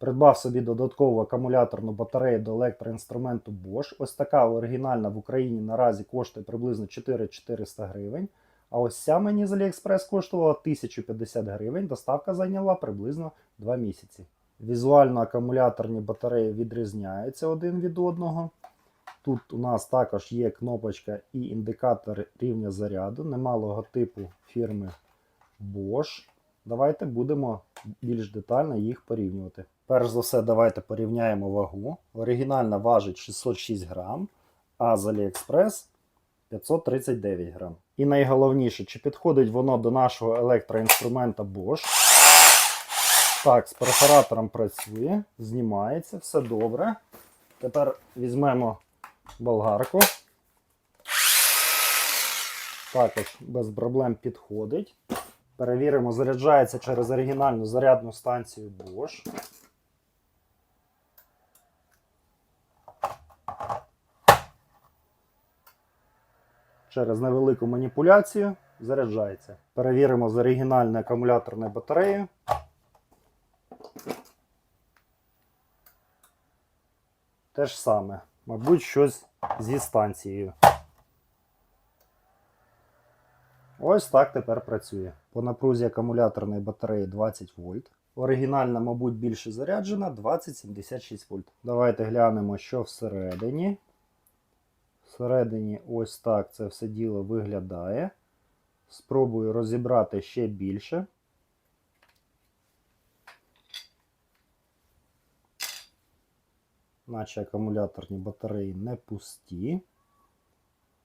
Придбав собі додаткову акумуляторну батарею до електроінструменту Bosch. Ось така оригінальна в Україні наразі коштує приблизно 4400 гривень. А ось ця мені з AliExpress коштувала 1050 гривень. Доставка зайняла приблизно 2 місяці. Візуально акумуляторні батареї відрізняються один від одного. Тут у нас також є кнопочка і індикатор рівня заряду. Нема логотипу фірми Bosch. Давайте будемо більш детально їх порівнювати. Перш за все, давайте порівняємо вагу. Оригінальна важить 606 грам, а з AliExpress 539 грам. І найголовніше, чи підходить воно до нашого електроінструмента Bosch. Так, з перфоратором працює, знімається, все добре. Тепер візьмемо болгарку. Також без проблем підходить. Перевіримо, заряджається через оригінальну зарядну станцію Bosch. Через невелику маніпуляцію заряджається. Перевіримо з оригінальною акумуляторною батареєю. Те ж саме. Мабуть, щось зі станцією. Ось так тепер працює. По напрузі акумуляторної батареї 20 вольт. Оригінальна, мабуть, більше заряджена 2076 вольт. Давайте глянемо, що всередині. Всередині ось так це все діло виглядає. Спробую розібрати ще більше. Наче акумуляторні батареї не пусті.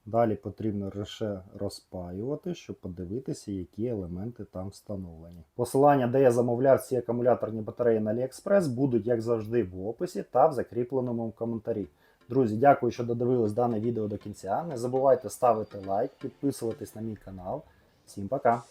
Далі потрібно лише розпаювати, щоб подивитися, які елементи там встановлені. Посилання, де я замовляв ці акумуляторні батареї на AliExpress, будуть, як завжди, в описі та в закріпленому коментарі. Друзі, дякую, що додивились дане відео до кінця. Не забувайте ставити лайк, підписуватись на мій канал. Всім пока!